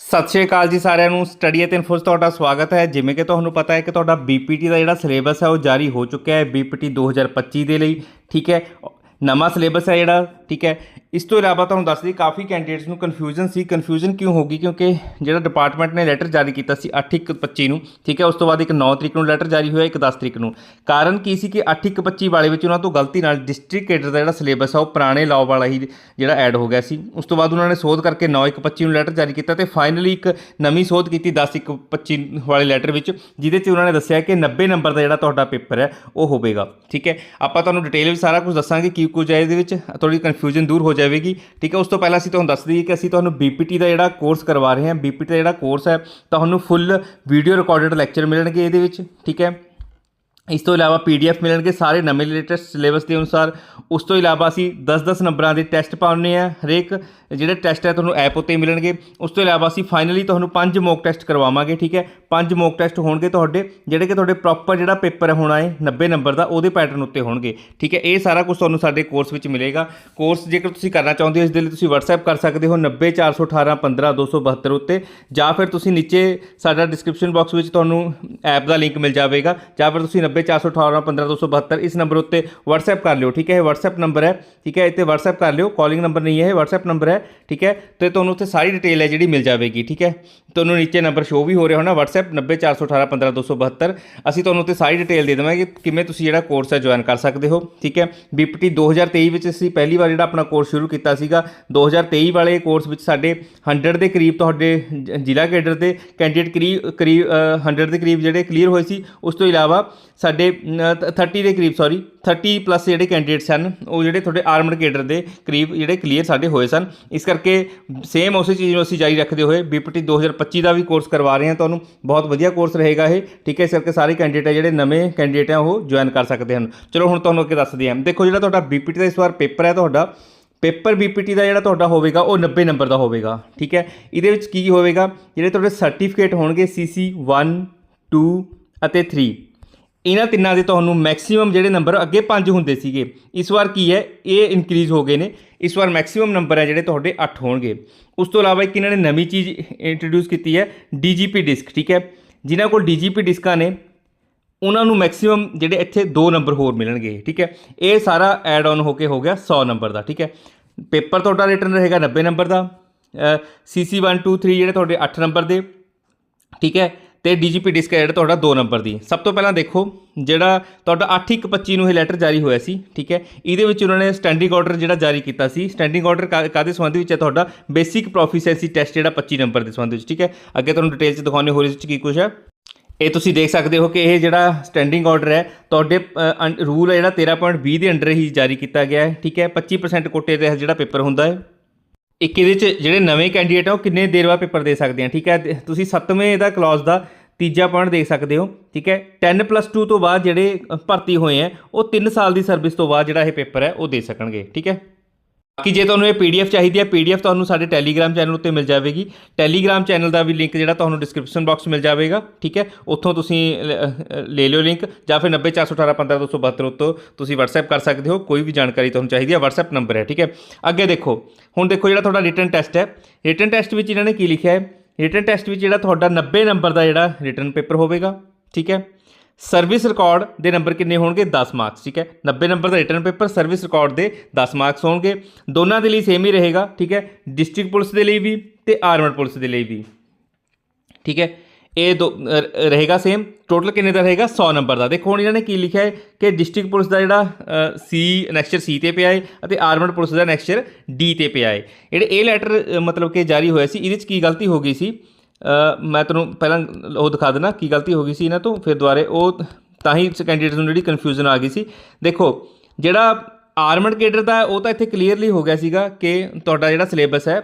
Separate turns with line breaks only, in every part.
ਸਤਿ ਸ਼੍ਰੀ ਅਕਾਲ ਜੀ ਸਾਰਿਆਂ ਨੂੰ। ਸਟੱਡੀ ਅਤੇ ਇਨਫੋਸ ਤੁਹਾਡਾ ਸਵਾਗਤ ਹੈ। ਜਿਵੇਂ ਕਿ ਤੁਹਾਨੂੰ ਪਤਾ ਹੈ ਕਿ ਤੁਹਾਡਾ ਬੀਪੀਟੀ ਦਾ ਜਿਹੜਾ ਸਿਲੇਬਸ ਹੈ ਉਹ ਜਾਰੀ ਹੋ ਚੁੱਕਿਆ ਹੈ ਬੀਪੀਟੀ 2025 ਦੇ ਲਈ। ਠੀਕ ਹੈ। ਨਵਾਂ ਸਿਲੇਬਸ ਹੈ ਜਿਹੜਾ। ਠੀਕ ਹੈ। ਇਸ ਤੋਂ ਇਲਾਵਾ ਤੁਹਾਨੂੰ ਦੱਸ ਦਈਏ, ਕਾਫੀ ਕੈਂਡੀਡੇਟਸ ਨੂੰ ਕਨਫਿਊਜ਼ਨ ਸੀ। ਕਨਫਿਊਜ਼ਨ ਕਿਉਂ ਹੋ ਗਈ? ਕਿਉਂਕਿ ਜਿਹੜਾ ਡਿਪਾਰਟਮੈਂਟ ਨੇ ਲੈਟਰ ਜਾਰੀ ਕੀਤਾ ਸੀ 8/1/25 ਨੂੰ, ਠੀਕ ਹੈ? ਉਸ ਤੋਂ ਬਾਅਦ ਇੱਕ 9 ਤਰੀਕ ਨੂੰ ਲੈਟਰ ਜਾਰੀ ਹੋਇਆ, ਇੱਕ 10 ਤਰੀਕ ਨੂੰ। ਕਾਰਨ ਕੀ ਸੀ ਕਿ 8/1/25 ਵਾਲੇ ਵਿੱਚ ਉਹਨਾਂ ਤੋਂ ਗਲਤੀ ਨਾਲ ਡਿਸਟ੍ਰਿਕਟ ਕੇਡਰ ਦਾ ਜਿਹੜਾ ਸਿਲੇਬਸ ਆ, ਉਹ ਪੁਰਾਣੇ ਲਾਅ ਵਾਲਾ ਹੀ ਜਿਹੜਾ ਐਡ ਹੋ ਗਿਆ ਸੀ। ਉਸ ਤੋਂ ਬਾਅਦ ਉਹਨਾਂ ਨੇ ਸੋਧ ਕਰਕੇ 9/1/25 ਨੂੰ ਲੈਟਰ ਜਾਰੀ ਕੀਤਾ ਤੇ ਫਾਈਨਲੀ ਇੱਕ ਨਵੀਂ ਸੋਧ ਕੀਤੀ 10/1/25 ਵਾਲੇ ਲੈਟਰ ਵਿੱਚ, ਜਿਹਦੇ 'ਚ ਉਹਨਾਂ ਨੇ ਦੱਸਿਆ ਕਿ 90 ਨੰਬਰ ਦਾ ਜਿਹੜਾ ਤੁਹਾਡਾ ਪੇਪਰ ਹੈ, ਉਹ ਹੋਵੇਗਾ, ਠੀਕ ਹੈ? ਆਪਾਂ ਤੁਹਾਨੂੰ ਡਿਟੇਲ ਵਿੱਚ ਸਾਰਾ ਕੁਝ ਦੱਸਾਂਗੇ ਕੀ ਕੁਝ ਹੈ ਇਹਦੇ ਵਿੱਚ। ਥੋੜੀ ਕਨਫਿਊਜ਼ਨ ਦੂਰ ਹੋ ਜਾਵੇਗੀ। ਠੀਕ ਹੈ, ਉਸ ਤੋਂ ਪਹਿਲਾਂ ਅਸੀਂ ਤੁਹਾਨੂੰ ਦੱਸ ਦਈਏ ਕਿ ਅਸੀਂ ਤੁਹਾਨੂੰ ਬੀਪੀਟੀ ਦਾ ਜਿਹੜਾ ਕੋਰਸ ਕਰਵਾ ਰਹੇ ਹਾਂ। ਬੀਪੀਟੀ ਦਾ ਜਿਹੜਾ ਕੋਰਸ ਹੈ, ਤੁਹਾਨੂੰ ਫੁੱਲ ਵੀਡੀਓ ਰਿਕਾਰਡਡ ਲੈਕਚਰ ਮਿਲਣਗੇ ਇਹਦੇ ਵਿੱਚ। ਠੀਕ ਹੈ, ਇਸ ਤੋਂ ਇਲਾਵਾ ਪੀਡੀਐਫ ਮਿਲਣਗੇ ਸਾਰੇ ਨਵੇਂ ਲੇਟੈਸਟ ਸਿਲੇਬਸ ਦੇ ਅਨੁਸਾਰ। ਉਸ ਤੋਂ ਇਲਾਵਾ ਅਸੀਂ 10-10 ਨੰਬਰਾਂ ਦੇ ਟੈਸਟ ਪਾਉਣੇ ਆ ਹਰੇਕ। ਜਿਹੜੇ ਟੈਸਟ ਹੈ ਤੁਹਾਨੂੰ ਐਪ ਉੱਤੇ ਮਿਲਣਗੇ। ਉਸ ਤੋਂ ਇਲਾਵਾ ਅਸੀਂ ਫਾਈਨਲੀ ਤੁਹਾਨੂੰ ਪੰਜ ਮੌਕ ਟੈਸਟ ਕਰਵਾਵਾਂਗੇ, ਠੀਕ ਹੈ? ਪੰਜ ਮੌਕ ਟੈਸਟ ਹੋਣਗੇ ਤੁਹਾਡੇ, ਜਿਹੜੇ ਕਿ ਤੁਹਾਡੇ ਪ੍ਰੋਪਰ ਜਿਹੜਾ ਪੇਪਰ ਹੋਣਾ ਹੈ 90 ਨੰਬਰ ਦਾ, ਉਹਦੇ ਪੈਟਰਨ ਉੱਤੇ ਹੋਣਗੇ। ਠੀਕ ਹੈ? ਇਹ ਸਾਰਾ ਕੁਝ ਤੁਹਾਨੂੰ ਸਾਡੇ ਕੋਰਸ ਵਿੱਚ ਮਿਲੇਗਾ। ਕੋਰਸ ਜੇਕਰ ਤੁਸੀਂ ਕਰਨਾ ਚਾਹੁੰਦੇ ਹੋ, ਇਸ ਦੇ ਲਈ ਤੁਸੀਂ WhatsApp ਕਰ ਸਕਦੇ ਹੋ 9041815272 ਉੱਤੇ। ਜਾਂ ਫਿਰ ਤੁਸੀਂ ਨੀਚੇ ਸਾਡਾ ਡਿਸਕ੍ਰਿਪਸ਼ਨ ਬਾਕਸ ਵਿੱਚ ਤੁਹਾਨੂੰ ਐਪ ਦਾ ਲਿੰਕ ਮਿਲ ਜਾਵੇਗਾ। ਜਾਂ ਫਿਰ ਤੁਸੀਂ 9041815272 ਇਸ ਨੰਬਰ ਉੱਤੇ WhatsApp ਕਰ ਲਿਓ, ਠੀਕ ਹੈ? ਇਹ WhatsApp ਨੰਬਰ ਹੈ, ਠੀਕ ਹੈ? ਇੱਥੇ WhatsApp ਕਰ ਲਿਓ ਕਾਲਿੰਗ ਨੰਬਰ ਨਹੀਂ ਹੈ, ਇਹ WhatsApp ਨੰਬਰ ਹੈ। ਠੀਕ ਹੈ? ਤੇ ਤੁਹਾਨੂੰ ਉੱਥੇ ਸਾਰੀ ਡਿਟੇਲ ਹੈ ਜਿਹੜੀ ਮਿਲ ਜਾਵੇਗੀ ਠੀਕ ਹੈ? ਤੁਹਾਨੂੰ ਨੀਚੇ ਨੰਬਰ ਸ਼ੋ ਵੀ ਹੋ ਰਿਹਾ ਹੋਣਾ WhatsApp 9041815272 ਅਸੀਂ ਤੁਹਾਨੂੰ ਉੱਤੇ ਸਾਰੀ ਡਿਟੇਲ ਦੇ ਦੇਵਾਂਗੇ ਕਿ ਕਿਵੇਂ ਤੁਸੀਂ ਜਿਹੜਾ ਕੋਰਸ ਹੈ ਜੁਆਇਨ ਕਰ ਸਕਦੇ ਹੋ ਠੀਕ ਹੈ? BPT 2023 ਵਿੱਚ ਅਸੀਂ ਪਹਿਲੀ ਵਾਰ ਜਿਹੜਾ ਆਪਣਾ ਕੋਰਸ ਸ਼ੁਰੂ ਕੀਤਾ ਸੀਗਾ 2023 ਵਾਲੇ ਕੋਰਸ ਵਿੱਚ ਸਾਡੇ 100 ਦੇ ਕਰੀਬ ਤੁਹਾਡੇ ਜ਼ਿਲ੍ਹਾ ਕੇਡਰ ਦੇ ਕੈਂਡੀਡੇਟ ਕਰੀਬ ਕਰੀਬ ਅ, 100 ਦੇ ਕਰੀਬ ਜਿਹੜੇ ਕਲੀਅਰ ਹੋਏ ਸੀ ਉਸ ਤੋਂ ਇਲਾਵਾ ਸਾਡੇ ਅ, ਤ- 30 ਦੇ ਕਰੀਬ ਸੌਰੀ 30 ਪਲੱਸ ਜਿਹੜੇ ਕੈਂਡੀਡੇਟਸ ਹਨ ਉਹ ਜਿਹੜੇ ਤੁਹਾਡੇ ਆਰਮਡ ਕੇਡਰ ਦੇ ਕਰੀਬ ਜਿਹੜੇ ਕਲੀਅਰ ਸਾਡੇ ਹੋਏ ਸਨ। ਇਸ ਕਰਕੇ ਸੇਮ ਉਸੇ ਚੀਜ਼ ਨੂੰ ਅਸੀਂ ਜਾਰੀ ਰੱਖਦੇ ਹੋਏ BPT 2025 ਦਾ ਵੀ ਕੋਰਸ ਕਰਵਾ ਰਹੇ ਹਾਂ, ਤੁਹਾਨੂੰ ਬਹੁਤ ਵਧੀਆ ਕੋਰਸ ਰਹੇਗਾ ਇਹ। ਠੀਕ ਹੈ, ਇਸ ਕਰਕੇ ਸਾਰੇ ਕੈਂਡੀਡੇਟ ਹੈ ਜਿਹੜੇ ਨਵੇਂ ਕੈਂਡੀਡੇਟ ਆ, ਉਹ ਜੁਆਇਨ ਕਰ ਸਕਦੇ ਹਨ। ਚਲੋ, ਹੁਣ ਤੁਹਾਨੂੰ ਅੱਗੇ ਦੱਸਦੇ ਹਾਂ। ਦੇਖੋ, ਜਿਹੜਾ ਤੁਹਾਡਾ BPT ਦਾ ਇਸ ਵਾਰ ਪੇਪਰ ਹੈ ਤੁਹਾਡਾ ਪੇਪਰ BPT ਦਾ ਜਿਹੜਾ ਤੁਹਾਡਾ ਹੋਵੇਗਾ, ਉਹ 90 ਨੰਬਰ ਦਾ ਹੋਵੇਗਾ। ਠੀਕ ਹੈ, ਇਹਦੇ ਵਿੱਚ ਕੀ ਹੋਵੇਗਾ? ਜਿਹੜੇ ਤੁਹਾਡੇ ਸਰਟੀਫਿਕੇਟ ਹੋਣਗੇ CC 1 2 ਅਤੇ 3 ਇਹਨਾਂ ਤਿੰਨਾਂ ਦੇ ਤੁਹਾਨੂੰ ਮੈਕਸਿਮਮ ਜਿਹੜੇ ਨੰਬਰ ਅੱਗੇ 5 ਹੁੰਦੇ ਸੀਗੇ। ਇਸ ਵਾਰ ਕੀ ਹੈ? ਇਹ ਇਨਕਰੀਜ਼ ਹੋ ਗਏ ਨੇ। ਇਸ ਵਾਰ ਮੈਕਸਿਮਮ ਨੰਬਰ ਹੈ ਜਿਹੜੇ ਤੁਹਾਡੇ 8 ਹੋਣਗੇ। ਉਸ ਤੋਂ ਇਲਾਵਾ ਇੱਕ ਇਹਨਾਂ ਨੇ ਨਵੀਂ ਚੀਜ਼ ਇੰਟਰੋਡਿਊਸ ਕੀਤੀ ਹੈ DGP ਡਿਸਕ ਠੀਕ ਹੈ? ਜਿਨ੍ਹਾਂ ਕੋਲ DGP ਡਿਸਕਾਂ ਨੇ, ਉਹਨਾਂ ਨੂੰ ਮੈਕਸਿਮਮ ਜਿਹੜੇ ਇੱਥੇ 2 ਨੰਬਰ ਹੋਰ ਮਿਲਣਗੇ, ਠੀਕ ਹੈ? ਇਹ ਸਾਰਾ ਐਡ ਆਨ ਹੋ ਕੇ ਹੋ ਗਿਆ 100 ਨੰਬਰ ਦਾ, ਠੀਕ ਹੈ? ਪੇਪਰ ਤੁਹਾਡਾ ਰਿਟਰਨ ਰਹੇਗਾ 90 ਨੰਬਰ ਦਾ। CC 1 2 3 ਜਿਹੜੇ ਤੁਹਾਡੇ 8 ਨੰਬਰ ਦੇ, ਠੀਕ ਹੈ? ਤੇ DGP ਡਿਸਕ ਹੈ ਜਿਹੜਾ ਤੁਹਾਡਾ 2 ਨੰਬਰ ਦੀ। ਸਭ ਤੋਂ ਪਹਿਲਾਂ ਦੇਖੋ, ਜਿਹੜਾ ਤੁਹਾਡਾ 8/1/25 ਨੂੰ ਇਹ ਲੈਟਰ ਜਾਰੀ ਹੋਇਆ ਸੀ, ਠੀਕ ਹੈ? ਇਹਦੇ ਵਿੱਚ ਉਹਨਾਂ ਨੇ ਸਟੈਂਡਿੰਗ ਆਰਡਰ ਜਿਹੜਾ ਜਾਰੀ ਕੀਤਾ ਸੀ। ਸਟੈਂਡਿੰਗ ਆਰਡਰ ਕਾਦੇ ਸੰਬੰਧ ਵਿੱਚ ਹੈ ਤੁਹਾਡਾ? ਬੇਸਿਕ ਪ੍ਰੋਫੀਸ਼ੀਐਂਸੀ ਟੈਸਟ ਜਿਹੜਾ 25 ਨੰਬਰ ਦੇ ਸੰਬੰਧ ਵਿੱਚ, ਠੀਕ ਹੈ? ਅੱਗੇ ਤੁਹਾਨੂੰ ਡਿਟੇਲ 'ਚ ਦਿਖਾਉਂਦੇ ਹੋਰ ਇਸ ਵਿੱਚ ਕੀ ਕੁਝ ਹੈ। ਇਹ ਤੁਸੀਂ ਦੇਖ ਸਕਦੇ ਹੋ ਕਿ ਇਹ ਜਿਹੜਾ ਸਟੈਂਡਿੰਗ ਆਰਡਰ ਹੈ, ਤੁਹਾਡੇ ਰੂਲ ਹੈ ਜਿਹੜਾ 13.20 ਦੇ ਅੰਡਰ ਹੀ ਜਾਰੀ ਕੀਤਾ ਗਿਆ ਹੈ, ਠੀਕ ਹੈ? 25% ਕੋਟੇ ਤੇ ਜਿਹੜਾ ਪੇਪਰ ਹੁੰਦਾ ਹੈ। ਇੱਕ ਇਹਦੇ ਚ ਜਿਹੜੇ ਨਵੇਂ ਕੈਂਡੀਡੇਟ ਆ, ਉਹ ਕਿੰਨੇ ਦੇਰ ਬਾਅਦ ਪੇਪਰ ਦੇ ਸਕਦੇ ਆ, ਠੀਕ ਹੈ? ਤੁਸੀਂ 7ਵੇਂ ਇਹਦਾ ਕਲੌਜ਼ ਦਾ ਤੀਜਾ ਪੁਆਇੰਟ ਦੇਖ ਸਕਦੇ ਹੋ, ਠੀਕ ਹੈ? 10 2 ਤੋਂ ਬਾਅਦ ਜਿਹੜੇ ਭਰਤੀ ਹੋਏ ਆ, ਉਹ 3 ਸਾਲ ਦੀ ਸਰਵਿਸ ਤੋਂ ਬਾਅਦ ਜਿਹੜਾ ਇਹ ਪੇਪਰ ਹੈ, ਉਹ ਦੇ ਸਕਣਗੇ, ਠੀਕ ਹੈ? ਬਾਕੀ ਜੇ ਤੁਹਾਨੂੰ ਇਹ ਪੀਡੀਐਫ ਚਾਹੀਦੀ ਹੈ ਪੀਡੀਐਫ ਤੁਹਾਨੂੰ ਸਾਡੇ ਟੈਲੀਗ੍ਰਾਮ ਚੈਨਲ ਉੱਤੇ ਮਿਲ ਜਾਵੇਗੀ। ਟੈਲੀਗ੍ਰਾਮ ਚੈਨਲ ਦਾ ਵੀ ਲਿੰਕ ਜਿਹੜਾ ਤੁਹਾਨੂੰ ਡਿਸਕ੍ਰਿਪਸ਼ਨ ਬਾਕਸ ਮਿਲ ਜਾਵੇਗਾ, ਠੀਕ ਹੈ? ਉੱਥੋਂ ਤੁਸੀਂ ਲ- ਲੈ ਲਿਓ ਲਿੰਕ ਜਾਂ ਫਿਰ 9041815272 ਉੱਤੋਂ ਤੁਸੀਂ WhatsApp ਕਰ ਸਕਦੇ ਹੋ, ਕੋਈ ਵੀ ਜਾਣਕਾਰੀ ਤੁਹਾਨੂੰ ਚਾਹੀਦੀ ਹੈ, WhatsApp ਨੰਬਰ ਹੈ, ਠੀਕ ਹੈ? ਅੱਗੇ ਦੇਖੋ, ਹੁਣ ਦੇਖੋ ਜਿਹੜਾ ਤੁਹਾਡਾ ਰਿਟਨ ਟੈਸਟ ਹੈ। ਰਿਟਨ ਟੈਸਟ ਵਿੱਚ ਇਹਨਾਂ ਨੇ ਕੀ ਲਿਖਿਆ ਹੈ? ਰਿਟਨ ਟੈਸਟ ਵਿੱਚ ਜਿਹੜਾ ਤੁਹਾਡਾ 90 ਨੰਬਰ ਦਾ ਜਿਹੜਾ ਰਿਟਨ ਪੇਪਰ ਹੋਵੇਗਾ, ਠੀਕ ਹੈ? ਸਰਵਿਸ ਰਿਕਾਰਡ ਦੇ ਨੰਬਰ ਕਿੰਨੇ ਹੋਣਗੇ? 10 ਮਾਰਕਸ, ਠੀਕ ਹੈ? 90 ਨੰਬਰ ਦਾ ਰਿਟਰਨ ਪੇਪਰ, ਸਰਵਿਸ ਰਿਕਾਰਡ ਦੇ 10 ਮਾਰਕਸ ਹੋਣਗੇ। ਦੋਨਾਂ ਦੇ ਲਈ ਸੇਮ ਹੀ ਰਹੇਗਾ, ਠੀਕ ਹੈ? ਡਿਸਟ੍ਰਿਕਟ ਪੁਲਿਸ ਦੇ ਲਈ ਵੀ ਤੇ ਆਰਮਡ ਪੁਲਿਸ ਦੇ ਲਈ ਵੀ, ਠੀਕ ਹੈ? ਇਹ ਦੋ ਰਹੇਗਾ ਸੇਮ ਟੋਟਲ ਕਿੰਨੇ ਦਾ ਰਹੇਗਾ? 100 ਨੰਬਰ ਦਾ। ਦੇਖੋ, ਹੁਣ ਇਹਨਾਂ ਨੇ ਕੀ ਲਿਖਿਆ ਹੈ ਕਿ ਡਿਸਟ੍ਰਿਕਟ ਪੁਲਿਸ ਦਾ ਜਿਹੜਾ ਸੀ ਨੈਕਸਚਰ ਸੀ ਤੇ ਪਿਆ ਹੈ ਅਤੇ ਆਰਮਡ ਪੁਲਿਸ ਦਾ ਨੈਕਸਚਰ ਡੀ ਤੇ ਪਿਆ ਹੈ। ਜਿਹੜੇ ਇਹ ਲੈਟਰ ਮਤਲਬ ਕਿ ਜਾਰੀ ਹੋਇਆ ਸੀ, ਇਹਦੇ ਵਿੱਚ ਕੀ ਗਲਤੀ ਹੋ ਗਈ ਸੀ? ਮੈਂ ਤੁਹਾਨੂੰ ਪਹਿਲਾਂ ਉਹ ਦਿਖਾ ਦੇਣਾ ਕੀ ਗਲਤੀ ਹੋ ਗਈ ਸੀ ਇਹਨਾਂ ਤੋਂ, ਫਿਰ ਦੁਬਾਰੇ ਉਹ ਤਾਂ ਹੀ ਕੈਂਡੀਡੇਟਸ ਨੂੰ ਜਿਹੜੀ ਕਨਫਿਊਜ਼ਨ ਆ ਗਈ ਸੀ। ਦੇਖੋ, ਜਿਹੜਾ ਆਰਮਡ ਕੇਡਰ ਦਾ ਉਹ ਤਾਂ ਇੱਥੇ ਕਲੀਅਰਲੀ ਹੋ ਗਿਆ ਸੀਗਾ ਕਿ ਤੁਹਾਡਾ ਜਿਹੜਾ ਸਿਲੇਬਸ ਹੈ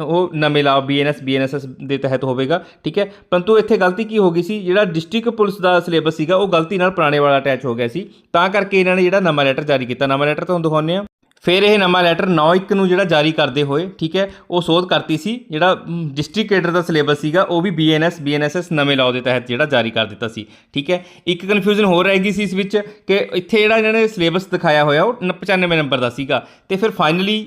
ਉਹ ਨਵੇਂ ਲਾ ਬੀਐਨਐਸ ਬੀਐਨਐਸਐਸ ਦੇ ਤਹਿਤ ਹੋਵੇਗਾ, ਠੀਕ ਹੈ? ਪਰੰਤੂ ਇੱਥੇ ਗਲਤੀ ਕੀ ਹੋ ਗਈ ਸੀ? ਜਿਹੜਾ ਡਿਸਟ੍ਰਿਕਟ ਪੁਲਿਸ ਦਾ ਸਿਲੇਬਸ ਸੀਗਾ, ਉਹ ਗਲਤੀ ਨਾਲ ਪੁਰਾਣੇ ਵਾਲਾ ਅਟੈਚ ਹੋ ਗਿਆ ਸੀ। ਤਾਂ ਕਰਕੇ ਇਹਨਾਂ ਨੇ ਜਿਹੜਾ ਨਵਾਂ ਲੈਟਰ ਜਾਰੀ ਕੀਤਾ। ਨਵਾਂ ਲੈਟਰ ਤੁਹਾਨੂੰ ਦਿਖਾਉਂਦੇ ਆ ਫਿਰ ਇਹ ਨਵਾਂ ਲੈਟਰ 9/1 ਨੂੰ ਜਿਹੜਾ ਜਾਰੀ ਕਰਦੇ ਹੋਏ, ਠੀਕ ਹੈ, ਉਹ ਸੋਧ ਕਰਤੀ ਸੀ, ਜਿਹੜਾ ਡਿਸਟ੍ਰਿਕਟ ਕੇਡਰ ਦਾ ਸਿਲੇਬਸ ਸੀਗਾ, ਉਹ ਵੀ ਬੀਐਨਐਸ ਬੀਐਨਐਸਐਸ ਨਵੇਂ ਲਾਅ ਦੇ ਤਹਿਤ ਜਿਹੜਾ ਜਾਰੀ ਕਰ ਦਿੱਤਾ ਸੀ, ਠੀਕ ਹੈ। ਇੱਕ ਕਨਫਿਊਜ਼ਨ ਹੋਰ ਰਹਿ ਗਈ ਸੀ ਇਸ ਵਿੱਚ ਕਿ ਇੱਥੇ ਜਿਹੜਾ ਇਹਨਾਂ ਨੇ ਸਿਲੇਬਸ ਦਿਖਾਇਆ ਹੋਇਆ, ਉਹ 95 ਨੰਬਰ ਦਾ ਸੀਗਾ। ਤੇ ਫਿਰ ਫਾਈਨਲੀ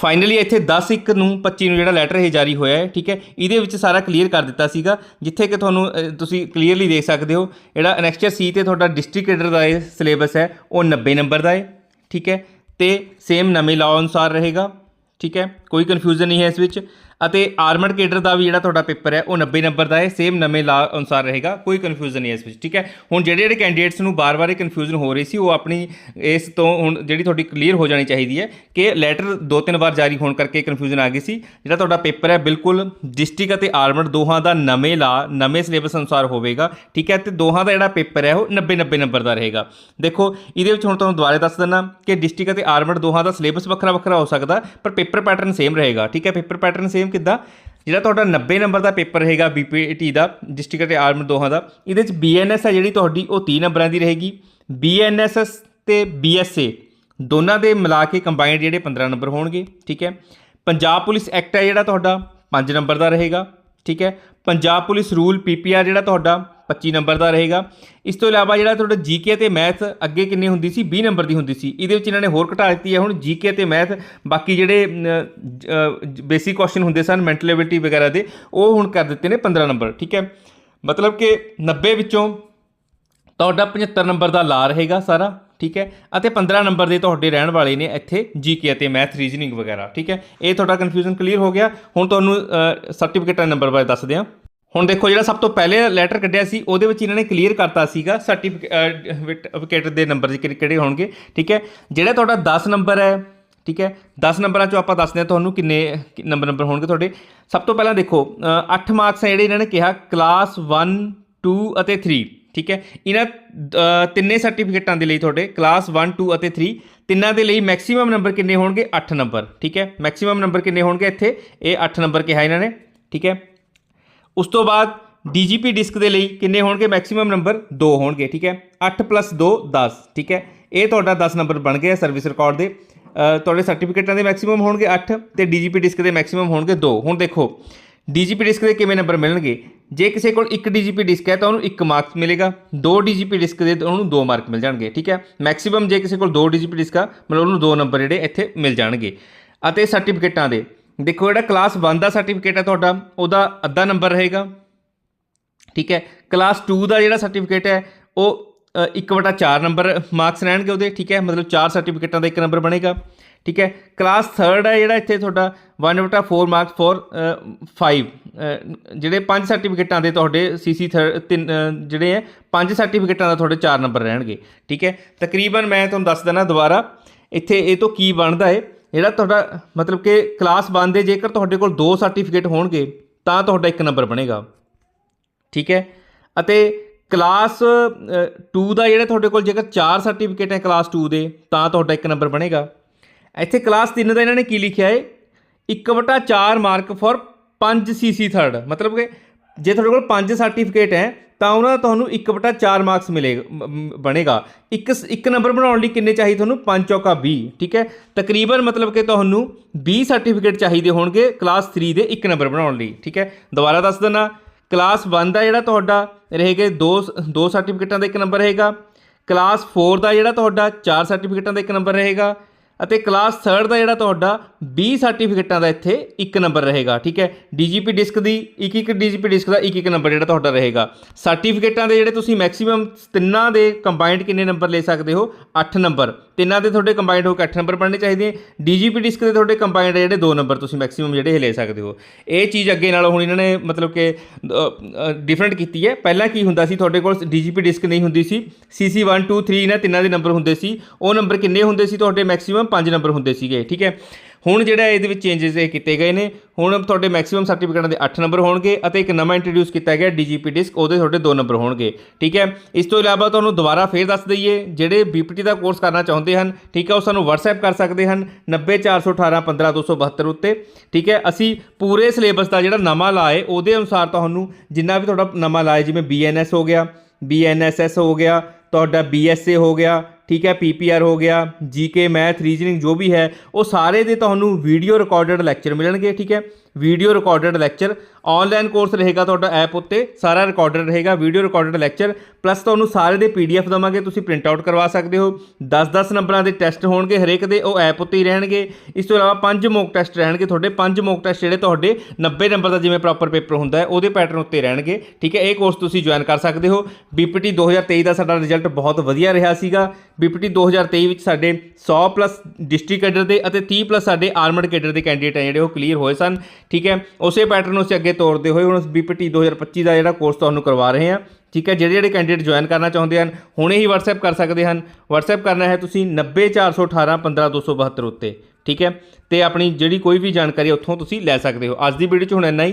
ਫਾਈਨਲੀ ਇੱਥੇ 10 ਇੱਕ ਨੂੰ 25 ਨੂੰ ਜਿਹੜਾ ਲੈਟਰ ਇਹ ਜਾਰੀ ਹੋਇਆ ਹੈ, ਠੀਕ ਹੈ? ਇਹਦੇ ਵਿੱਚ ਸਾਰਾ ਕਲੀਅਰ ਕਰ ਦਿੱਤਾ ਸੀਗਾ, ਜਿੱਥੇ ਕਿ ਤੁਹਾਨੂੰ ਤੁਸੀਂ ਕਲੀਅਰਲੀ ਦੇਖ ਸਕਦੇ ਹੋ, ਜਿਹੜਾ ਅਨੈਕਸਚਰ ਸੀ ਤੇ ਤੁਹਾਡਾ ਡਿਸਟ੍ਰਿਕਟ ਕੇਡਰ ਦਾ ਇਹ ਸਿਲੇਬਸ ਹੈ, ਉਹ 90 ਨੰਬਰ ਦਾ ਹੈ, ਠੀਕ ਹੈ? ਤੇ ਸੇਮ ਨਵੇਂ ਲਾਅ ਅਨੁਸਾਰ ਰਹੇਗਾ, ਠੀਕ ਹੈ? ਕੋਈ ਕਨਫਿਊਜ਼ਨ ਨਹੀਂ ਹੈ ਇਸ ਵਿੱਚ। ਅਤੇ ਆਰਮਡ ਕੇਡਰ ਦਾ ਵੀ ਜਿਹੜਾ ਤੁਹਾਡਾ ਪੇਪਰ ਹੈ, ਉਹ 90 ਨੰਬਰ ਦਾ ਹੈ ਸੇਮ ਨਵੇਂ ਲਾ ਅਨੁਸਾਰ ਰਹੇਗਾ, ਕੋਈ ਕਨਫਿਊਜ਼ਨ ਨਹੀਂ ਇਸ ਵਿੱਚ, ਠੀਕ ਹੈ? ਹੁਣ ਜਿਹੜੇ ਜਿਹੜੇ ਕੈਂਡੀਡੇਟਸ ਨੂੰ ਬਾਰ-ਬਾਰ ਇਹ ਕਨਫਿਊਜ਼ਨ ਹੋ ਰਹੀ ਸੀ, ਉਹ ਆਪਣੀ ਇਸ ਤੋਂ ਹੁਣ ਜਿਹੜੀ ਤੁਹਾਡੀ ਕਲੀਅਰ ਹੋ ਜਾਣੀ ਚਾਹੀਦੀ ਹੈ ਕਿ ਲੈਟਰ ਦੋ ਤਿੰਨ ਵਾਰ ਜਾਰੀ ਹੋਣ ਕਰਕੇ ਕਨਫਿਊਜ਼ਨ ਆ ਗਈ ਸੀ। ਜਿਹੜਾ ਤੁਹਾਡਾ ਪੇਪਰ ਹੈ, ਬਿਲਕੁਲ ਡਿਸਟ੍ਰਿਕਟ ਅਤੇ ਆਰਮਡ ਦੋਹਾਂ ਦਾ ਨਵੇਂ ਲਾ ਨਵੇਂ ਸਿਲੇਬਸ ਅਨੁਸਾਰ ਹੋਵੇਗਾ, ਠੀਕ ਹੈ? ਤੇ ਦੋਹਾਂ ਦਾ ਜਿਹੜਾ ਪੇਪਰ ਹੈ, ਉਹ 90 90 ਨੰਬਰ ਦਾ ਰਹੇਗਾ। ਦੇਖੋ, ਇਹਦੇ ਵਿੱਚ ਹੁਣ ਤੁਹਾਨੂੰ ਦੁਬਾਰੇ ਦੱਸ ਦਿੰਦਾ ਕਿ ਡਿਸਟ੍ਰਿਕਟ ਅਤੇ ਆਰਮਡ ਦੋਹਾਂ ਦਾ ਸਿਲੇਬਸ ਵੱਖਰਾ ਵੱਖਰਾ ਹੋ ਸਕਦਾ, ਪਰ ਪੇਪਰ ਪੈਟਰਨ ਸੇਮ ਰਹੇਗਾ, ਠੀਕ ਹੈ? ਪੇਪਰ ਪੈਟਰਨ ਸੇਮ ਕਿੱਦਾਂ? ਜਿਹੜਾ ਤੁਹਾਡਾ 90 ਨੰਬਰ ਦਾ ਪੇਪਰ ਰਹੇਗਾ ਬੀਪੀਟੀ ਦਾ, ਡਿਸਟ੍ਰਿਕਟ ਅਤੇ ਆਰਮਡ ਦੋਹਾਂ ਦਾ, ਇਹਦੇ ਵਿੱਚ ਬੀਐਨਐਸ ਹੈ ਜਿਹੜੀ ਤੁਹਾਡੀ, ਉਹ 30 ਨੰਬਰਾਂ ਦੀ ਰਹੇਗੀ। ਬੀਐਨਐਸਐਸ ਤੇ ਬੀਐਸਏ ਦੋਨਾਂ ਦੇ ਮਿਲਾ ਕੇ ਕੰਬਾਈਨਡ ਜਿਹੜੇ 15 ਨੰਬਰ ਹੋਣਗੇ, ਠੀਕ ਹੈ? ਪੰਜਾਬ ਪੁਲਿਸ ਐਕਟ ਹੈ ਜਿਹੜਾ ਤੁਹਾਡਾ 5 ਨੰਬਰ ਦਾ ਰਹੇਗਾ, ਠੀਕ ਹੈ? ਪੰਜਾਬ ਪੁਲਿਸ ਰੂਲ ਪੀਪੀਆਰ ਜਿਹੜਾ ਤੁਹਾਡਾ 25 ਨੰਬਰ ਦਾ ਰਹੇਗਾ। ਇਸ ਤੋਂ ਇਲਾਵਾ ਜਿਹੜਾ ਤੁਹਾਡਾ ਜੀਕੇ ਤੇ ਮੈਥ ਅੱਗੇ ਕਿੰਨੀ ਹੁੰਦੀ ਸੀ? 20 ਨੰਬਰ ਦੀ ਹੁੰਦੀ ਸੀ। ਇਹਦੇ ਵਿੱਚ ਇਹਨਾਂ ਨੇ ਹੋਰ ਘਟਾ ਦਿੱਤੀ ਹੈ। ਹੁਣ ਜੀਕੇ ਤੇ ਮੈਥ ਬਾਕੀ ਜਿਹੜੇ ਬੇਸਿਕ ਕੁਐਸਚਨ ਹੁੰਦੇ ਸਨ ਮੈਂਟਲ ਐਬਿਲਿਟੀ ਵਗੈਰਾ ਦੇ, ਉਹ ਹੁਣ ਕਰ ਦਿੱਤੇ ਨੇ 15 ਨੰਬਰ, ਠੀਕ ਹੈ? ਮਤਲਬ ਕਿ 90 ਵਿੱਚੋਂ ਤੁਹਾਡਾ 75 ਨੰਬਰ ਦਾ ਲਾ ਰਹੇਗਾ ਸਾਰਾ, ਠੀਕ ਹੈ? ਅਤੇ 15 ਨੰਬਰ ਦੇ ਤੁਹਾਡੇ ਰਹਿਣ ਵਾਲੇ ਨੇ ਇੱਥੇ ਜੀਕੇ ਅਤੇ ਮੈਥ ਰੀਜ਼ਨਿੰਗ ਵਗੈਰਾ, ਠੀਕ ਹੈ? ਇਹ ਤੁਹਾਡਾ ਕਨਫਿਊਜ਼ਨ ਕਲੀਅਰ ਹੋ ਗਿਆ। ਹੁਣ ਤੁਹਾਨੂੰ ਸਰਟੀਫਿਕੇਟਾਂ ਨੰਬਰ ਬਾਰੇ ਦੱਸਦੇ ਹਾਂ ਹੁਣ ਦੇਖੋ ਜਿਹੜਾ ਸਭ ਤੋਂ ਪਹਿਲੇ ਲੈਟਰ ਕੱਢਿਆ ਸੀ, ਉਹਦੇ ਵਿੱਚ ਇਹਨਾਂ ਨੇ ਕਲੀਅਰ ਕਰਤਾ ਸੀਗਾ ਸਰਟੀਫਿਕੇਟ ਦੇ ਨੰਬਰ ਕਿਹੜੇ ਕਿਹੜੇ ਹੋਣਗੇ, ਠੀਕ ਹੈ? ਜਿਹੜਾ ਤੁਹਾਡਾ 10 ਨੰਬਰ ਹੈ, ਠੀਕ ਹੈ? 10 ਨੰਬਰਾਂ ਚੋਂ ਆਪਾਂ ਦੱਸਦੇ ਹਾਂ ਤੁਹਾਨੂੰ ਕਿੰਨੇ ਨੰਬਰ ਨੰਬਰ ਹੋਣਗੇ ਤੁਹਾਡੇ। ਸਭ ਤੋਂ ਪਹਿਲਾਂ ਦੇਖੋ 8 ਮਾਰਕਸ ਹੈ ਜਿਹੜੇ ਇਹਨਾਂ ਨੇ ਕਿਹਾ ਕਲਾਸ 1 2 ਅਤੇ 3 ਠੀਕ ਹੈ? ਇਹਨਾਂ ਤਿੰਨੇ ਸਰਟੀਫਿਕੇਟਾਂ ਦੇ ਲਈ ਤੁਹਾਡੇ ਕਲਾਸ 1 2 ਅਤੇ 3 ਤਿੰਨਾਂ ਦੇ ਲਈ ਮੈਕਸਿਮਮ ਨੰਬਰ ਕਿੰਨੇ ਹੋਣਗੇ? 8 ਨੰਬਰ ਠੀਕ ਹੈ? ਮੈਕਸਿਮਮ ਨੰਬਰ ਕਿੰਨੇ ਹੋਣਗੇ ਇੱਥੇ? ਇਹ 8 ਨੰਬਰ ਕਿਹਾ ਇਹਨਾਂ ਨੇ, ਠੀਕ ਹੈ? ਉਸ ਤੋਂ ਬਾਅਦ DGP ਡਿਸਕ ਦੇ ਲਈ ਕਿੰਨੇ ਹੋਣਗੇ? ਮੈਕਸਿਮਮ ਨੰਬਰ 2 ਹੋਣਗੇ, ਠੀਕ ਹੈ? 8 2 10 ਠੀਕ ਹੈ? ਇਹ ਤੁਹਾਡਾ 10 ਨੰਬਰ ਬਣ ਗਿਆ ਸਰਵਿਸ ਰਿਕਾਰਡ ਦੇ। ਤੁਹਾਡੇ ਸਰਟੀਫਿਕੇਟਾਂ ਦੇ ਮੈਕਸਿਮਮ ਹੋਣਗੇ 8 ਤੇ DGP ਡਿਸਕ ਦੇ ਮੈਕਸਿਮਮ ਹੋਣਗੇ 2 ਹੁਣ ਦੇਖੋ DGP ਡਿਸਕ ਦੇ ਕਿਵੇਂ ਨੰਬਰ ਮਿਲਣਗੇ? ਜੇ ਕਿਸੇ ਕੋਲ ਇੱਕ DGP ਡਿਸਕ ਹੈ ਤਾਂ ਉਹਨੂੰ 1 ਮਾਰਕਸ ਮਿਲੇਗਾ। ਦੋ DGP ਡਿਸਕ ਦੇ ਤਾਂ ਉਹਨੂੰ 2 ਮਾਰਕ ਮਿਲ ਜਾਣਗੇ, ਠੀਕ ਹੈ? ਮੈਕਸਿਮਮ ਜੇ ਕਿਸੇ ਕੋਲ ਦੋ DGP ਡਿਸਕ ਆ, ਮਤਲਬ ਉਹਨੂੰ 2 ਨੰਬਰ ਜਿਹੜੇ ਇੱਥੇ ਮਿਲ ਜਾਣਗੇ। ਅਤੇ ਸਰਟੀਫਿਕੇਟਾਂ ਦੇ ਦੇਖੋ ਜਿਹੜਾ ਕਲਾਸ 1 ਦਾ ਸਰਟੀਫਿਕੇਟ ਹੈ ਤੁਹਾਡਾ, ਉਹਦਾ ਅੱਧਾ ਨੰਬਰ ਰਹੇਗਾ। ਠੀਕ ਹੈ? ਕਲਾਸ 2 ਦਾ ਜਿਹੜਾ ਸਰਟੀਫਿਕੇਟ ਹੈ, ਉਹ 1/4 ਨੰਬਰ ਮਾਰਕਸ ਰਹਿਣਗੇ ਉਹਦੇ, ਠੀਕ ਹੈ? ਮਤਲਬ 4 ਸਰਟੀਫਿਕੇਟਾਂ ਦਾ ਇੱਕ ਨੰਬਰ ਬਣੇਗਾ। ਠੀਕ ਹੈ? ਕਲਾਸ 3rd ਹੈ ਜਿਹੜਾ ਇੱਥੇ ਤੁਹਾਡਾ 1/4 ਮਾਰਕਸ ਫੋਰ 5 ਜਿਹੜੇ ਪੰਜ ਸਰਟੀਫਿਕੇਟਾਂ ਦੇ ਤੁਹਾਡੇ ਸੀਸੀ ਤਿੰਨ ਜਿਹੜੇ ਹੈ, ਪੰਜ ਸਰਟੀਫਿਕੇਟਾਂ ਦਾ ਤੁਹਾਡੇ 4 ਨੰਬਰ ਰਹਿਣਗੇ। ਠੀਕ ਹੈ? ਤਕਰੀਬਨ ਮੈਂ ਤੁਹਾਨੂੰ ਦੱਸ ਦਿੰਦਾ ਦੁਬਾਰਾ। ਇੱਥੇ ਇਹ ਤੋਂ ਕੀ ਬਣਦਾ ਹੈ? ਜਿਹੜਾ ਤੁਹਾਡਾ ਮਤਲਬ ਕਿ ਕਲਾਸ 1 ਦੇ ਜੇਕਰ ਤੁਹਾਡੇ ਕੋਲ ਦੋ ਸਰਟੀਫਿਕੇਟ ਹੋਣਗੇ, ਤਾਂ ਤੁਹਾਡਾ ਇੱਕ ਨੰਬਰ ਬਣੇਗਾ। ਠੀਕ ਹੈ? ਅਤੇ ਕਲਾਸ 2 ਦਾ ਜਿਹੜਾ ਤੁਹਾਡੇ ਕੋਲ ਜੇਕਰ ਚਾਰ ਸਰਟੀਫਿਕੇਟ ਹੈ ਕਲਾਸ 2 ਦੇ, ਤਾਂ ਤੁਹਾਡਾ ਇੱਕ ਨੰਬਰ ਬਣੇਗਾ। ਇੱਥੇ ਕਲਾਸ 3 ਦਾ ਇਹਨਾਂ ਨੇ ਕੀ ਲਿਖਿਆ ਹੈ? 1/4 ਮਾਰਕ ਫॉर 5 ਸੀਸੀ ਥਰਡ ਮਤਲਬ ਕਿ ਜੇ ਤੁਹਾਡੇ ਕੋਲ 5 ਸਰਟੀਫਿਕੇਟ ਹੈ ਤਾਂ ਉਹਨਾਂ ਦਾ ਤੁਹਾਨੂੰ 1/4 ਮਾਰਕਸ ਮਿਲੇਗਾ ਬਣੇਗਾ। ਇੱਕ ਇੱਕ ਨੰਬਰ ਬਣਾਉਣ ਲਈ ਕਿੰਨੇ ਚਾਹੀਦੇ ਤੁਹਾਨੂੰ? 5 ਚੌਕਾ 20 ਠੀਕ ਹੈ? ਤਕਰੀਬਨ ਮਤਲਬ ਕਿ ਤੁਹਾਨੂੰ 20 ਸਰਟੀਫਿਕੇਟ ਚਾਹੀਦੇ ਹੋਣਗੇ ਕਲਾਸ 3 ਦੇ ਇੱਕ ਨੰਬਰ ਬਣਾਉਣ ਲਈ, ਠੀਕ ਹੈ? ਦੁਬਾਰਾ ਦੱਸ ਦਿੰਦਾ ਕਲਾਸ 1 ਦਾ ਜਿਹੜਾ ਤੁਹਾਡਾ ਰਹੇਗਾ, ਦੋ ਦੋ ਸਰਟੀਫਿਕੇਟਾਂ ਦਾ ਇੱਕ ਨੰਬਰ ਰਹੇਗਾ। ਕਲਾਸ 4 ਦਾ ਜਿਹੜਾ ਤੁਹਾਡਾ ਚਾਰ ਸਰਟੀਫਿਕੇਟਾਂ ਦਾ ਇੱਕ ਨੰਬਰ ਰਹੇਗਾ। ਅਤੇ ਕਲਾਸ 3rd ਦਾ ਜਿਹੜਾ ਤੁਹਾਡਾ 20 ਸਰਟੀਫਿਕੇਟਾਂ ਦਾ ਇੱਥੇ ਇੱਕ ਨੰਬਰ ਰਹੇਗਾ, ਠੀਕ ਹੈ? DGP ਡਿਸਕ ਦੀ ਇੱਕ ਇੱਕ DGP ਡਿਸਕ ਦਾ ਇੱਕ ਇੱਕ ਨੰਬਰ ਜਿਹੜਾ ਤੁਹਾਡਾ ਰਹੇਗਾ। ਸਰਟੀਫਿਕੇਟਾਂ ਦੇ ਜਿਹੜੇ ਤੁਸੀਂ ਮੈਕਸਿਮਮ ਤਿੰਨਾਂ ਦੇ ਕੰਬਾਈਨਡ ਕਿੰਨੇ ਨੰਬਰ ਲੈ ਸਕਦੇ ਹੋ? 8 ਨੰਬਰ ਤਿੰਨਾਂ ਦੇ ਤੁਹਾਡੇ ਕੰਬਾਈਨਡ ਹੋ ਕੇ 8 ਨੰਬਰ ਬਣਨੇ ਚਾਹੀਦੇ DGP ਡਿਸਕ ਦੇ ਤੁਹਾਡੇ ਕੰਬਾਈਨਡ ਜਿਹੜੇ ਦੋ ਨੰਬਰ ਤੁਸੀਂ ਮੈਕਸਿਮਮ ਜਿਹੜੇ ਇਹ ਲੈ ਸਕਦੇ ਹੋ। ਇਹ ਚੀਜ਼ ਅੱਗੇ ਨਾਲ ਹੁਣ ਇਹਨਾਂ ਨੇ ਮਤਲਬ ਕਿ ਡਿਫਰੈਂਟ ਕੀਤੀ ਹੈ। ਪਹਿਲਾਂ ਕੀ ਹੁੰਦਾ ਸੀ? ਤੁਹਾਡੇ ਕੋਲ DGP ਡਿਸਕ ਨਹੀਂ ਹੁੰਦੀ ਸੀ। CC 1 2 3 ਇਹਨਾਂ ਤਿੰਨਾਂ ਦੇ ਨੰਬਰ ਹੁੰਦੇ ਸੀ। ਉਹ ਨੰਬਰ ਕਿੰਨੇ ਹੁੰਦੇ ਸੀ? ਤੁਹਾਡੇ ਮੈਕਸਿਮਮ 5 ਨੰਬਰ ਹੁੰਦੇ ਸੀਗੇ, ਠੀਕ ਹੈ? ਹੁਣ ਜਿਹੜਾ ਇਹਦੇ ਵਿੱਚ ਚੇਂਜਸ ਇਹ ਕੀਤੇ ਗਏ ਨੇ, ਹੁਣ ਤੁਹਾਡੇ ਮੈਕਸਿਮਮ ਸਰਟੀਫਿਕੇਟਾਂ ਦੇ 8 ਨੰਬਰ ਹੋਣਗੇ ਅਤੇ ਇੱਕ ਨਵਾਂ ਇੰਟਰੋਡਿਊਸ ਕੀਤਾ ਗਿਆ DGP ਡਿਸਕ ਉਹਦੇ ਤੁਹਾਡੇ 2 ਨੰਬਰ ਹੋਣਗੇ, ਠੀਕ ਹੈ? ਇਸ ਤੋਂ ਇਲਾਵਾ ਤੁਹਾਨੂੰ ਦੁਬਾਰਾ ਫੇਰ ਦੱਸ ਦਈਏ, ਜਿਹੜੇ BPT ਦਾ ਕੋਰਸ ਕਰਨਾ ਚਾਹੁੰਦੇ ਹਨ, ਠੀਕ ਹੈ, ਉਹ ਸਾਨੂੰ WhatsApp ਕਰ ਸਕਦੇ ਹਨ 90418 15272 ਉੱਤੇ, ਠੀਕ ਹੈ? ਅਸੀਂ ਪੂਰੇ ਸਿਲੇਬਸ ਦਾ ਜਿਹੜਾ ਨਵਾਂ ਲਾਏ ਉਹਦੇ ਅਨੁਸਾਰ ਤੁਹਾਨੂੰ ਜਿੰਨਾ ਵੀ ਤੁਹਾਡਾ ਨਵਾਂ ਲਾਏ ਜਿਵੇਂ BNS ਹੋ ਗਿਆ BNSS ਹੋ ਗਿਆ, ਤੁਹਾਡਾ BSA ਹੋ ਗਿਆ ਠੀਕ ਹੈ ਪੀਪੀਆਰ ਹੋ ਗਿਆ ਜੀਕੇ ਮੈਥ ਰੀਜਨਿੰਗ ਜੋ ਵੀ ਹੈ, ਉਹ ਸਾਰੇ ਦੇ ਤੁਹਾਨੂੰ ਵੀਡੀਓ ਰਿਕਾਰਡਡ ਲੈਕਚਰ ਮਿਲਣਗੇ, ਠੀਕ ਹੈ? Video recorded lecture online course ਰਹੇਗਾ ਤੁਹਾਡਾ ਐਪ ਉੱਤੇ, ਸਾਰਾ ਰਿਕਾਰਡਡ ਰਹੇਗਾ ਵੀਡੀਓ ਰਿਕਾਰਡਡ ਲੈਕਚਰ ਪਲੱਸ ਤੁਹਾਨੂੰ ਸਾਰੇ ਦੇ ਪੀਡੀਐਫ ਦਵਾਂਗੇ, ਤੁਸੀਂ ਪ੍ਰਿੰਟ ਆਊਟ ਕਰਵਾ ਸਕਦੇ ਹੋ। 10-10 ਨੰਬਰਾਂ ਦੇ ਟੈਸਟ ਹੋਣਗੇ ਹਰੇਕ ਦੇ, ਉਹ ਐਪ ਉੱਤੇ ਹੀ ਰਹਿਣਗੇ। ਇਸ ਤੋਂ ਇਲਾਵਾ ਪੰਜ ਮੌਕ ਟੈਸਟ ਰਹਿਣਗੇ ਤੁਹਾਡੇ, ਪੰਜ ਮੌਕ ਟੈਸਟ ਜਿਹੜੇ ਤੁਹਾਡੇ 90 ਨੰਬਰ ਦਾ ਜਿਵੇਂ ਪ੍ਰੋਪਰ ਪੇਪਰ ਹੁੰਦਾ ਹੈ, ਉਹਦੇ ਪੈਟਰਨ ਉੱਤੇ ਰਹਿਣਗੇ, ਠੀਕ ਹੈ? ਇਹ ਕੋਰਸ ਤੁਸੀਂ ਜੁਆਇਨ ਕਰ ਸਕਦੇ ਹੋ। ਬੀਪੀਟੀ 2023 ਦਾ ਸਾਡਾ ਰਿਜ਼ਲਟ ਬਹੁਤ ਵਧੀਆ ਰਿਹਾ ਸੀਗਾ। ਬੀਪੀਟੀ 2023 ਵਿੱਚ ਸਾਡੇ 100 ਪਲੱਸ ਡਿਸਟ੍ਰਿਕਟ ਕੈਡਰ ਦੇ ਅਤੇ 30 ਪਲੱਸ ਸਾਡੇ ਆਰਮਡ ਕੈਡਰ ਦੇ ਕੈਂਡੀਡੇਟ ਹੈ ਜਿਹੜੇ ਉਹ ਕਲੀਅਰ ਹੋਏ ਸਨ, ਠੀਕ ਹੈ? ਉਸੇ ਪੈਟਰਨ ਨੂੰ ਅਸੀਂ ਅੱਗੇ ਤੋਰਦੇ ਹੋਏ ਹੁਣ ਬੀਪੀਟੀ 2025 ਦਾ ਜਿਹੜਾ ਕੋਰਸ ਤੁਹਾਨੂੰ ਕਰਵਾ ਰਹੇ ਹਾਂ, ਠੀਕ ਹੈ? ਜਿਹੜੇ ਜਿਹੜੇ ਕੈਂਡੀਡੇਟ ਜੁਆਇਨ ਕਰਨਾ ਚਾਹੁੰਦੇ ਹਨ, ਹੁਣੇ ਹੀ WhatsApp ਕਰ ਸਕਦੇ ਹਨ। WhatsApp ਕਰਨਾ ਹੈ ਤੁਸੀਂ 90418 15272 ਉੱਤੇ, ਠੀਕ ਹੈ? ਤੇ ਆਪਣੀ ਜਿਹੜੀ ਕੋਈ ਵੀ ਜਾਣਕਾਰੀ ਉੱਥੋਂ ਤੁਸੀਂ ਲੈ ਸਕਦੇ ਹੋ। ਅੱਜ ਦੀ ਵੀਡੀਓ 'ਚ ਹੁਣ ਇੰਨਾ ਹੀ।